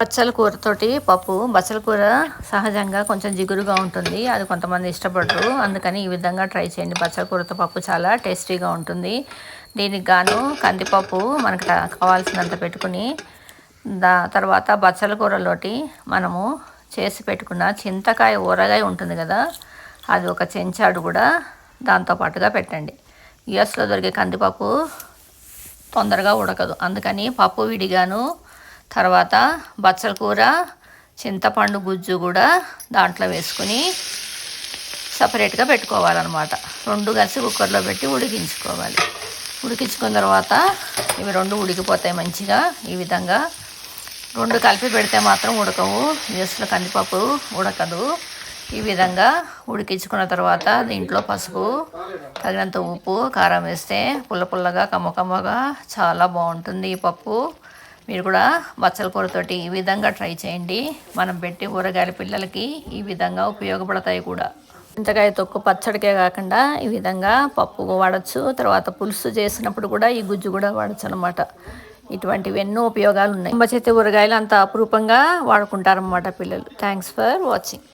బచ్చల కూరతోటి పప్పు. బచ్చల కూర సహజంగా కొంచెం జిగురుగా ఉంటుంది. అది కొంతమంది ఇష్టపడరు. అందుకని ఈ విధంగా ట్రై చేయండి. బచ్చల కూరతో పప్పు చాలా టేస్టీగా ఉంటుంది. దీనికి గాను కందిపప్పు మనకు కావాల్సినంత పెట్టుకుని దా తర్వాత బచ్చల కూరలోటి మనము చేసి పెట్టుకున్న చింతకాయ ఊరగాయ ఉంటుంది కదా అది ఒక చెంచాడు కూడా దాంతో పాటుగా పెట్టండి. యుఎస్లో దొరికే కందిపప్పు తొందరగా ఉడకదు. అందుకని పప్పు విడిగాను తర్వాత బచ్చల కూర చింతపండు గుజ్జు కూడా దాంట్లో వేసుకుని సపరేట్గా పెట్టుకోవాలన్నమాట. రెండు కలిసి కుక్కర్లో పెట్టి ఉడికించుకోవాలి. ఉడికించుకున్న తర్వాత ఇవి రెండు ఉడికిపోతాయి మంచిగా. ఈ విధంగా రెండు కలిపి పెడితే మాత్రం ఉడకవు. జస్ట్ కందిపప్పు ఉడకదు. ఈ విధంగా ఉడికించుకున్న తర్వాత దీంట్లో పసుపు తగినంత ఉప్పు కారం వేస్తే పుల్ల పుల్లగా కమ్మకమ్మగా చాలా బాగుంటుంది ఈ పప్పు. మీరు కూడా బచ్చల కూరతోటి ఈ విధంగా ట్రై చేయండి. మనం పెట్టి ఊరగాయల పిల్లలకి ఈ విధంగా ఉపయోగపడతాయి కూడా. చింతకాయ తొక్కు పచ్చడికే కాకుండా ఈ విధంగా పప్పు వాడచ్చు. తర్వాత పులుసు చేసినప్పుడు కూడా ఈ గుజ్జు కూడా వాడచ్చు అనమాట ఇటువంటివి ఎన్నో ఉపయోగాలు ఉన్నాయి. కుంభ చేతి ఊరగాయలు అంత అపురూపంగా వాడుకుంటారన్నమాట పిల్లలు. Thanks for watching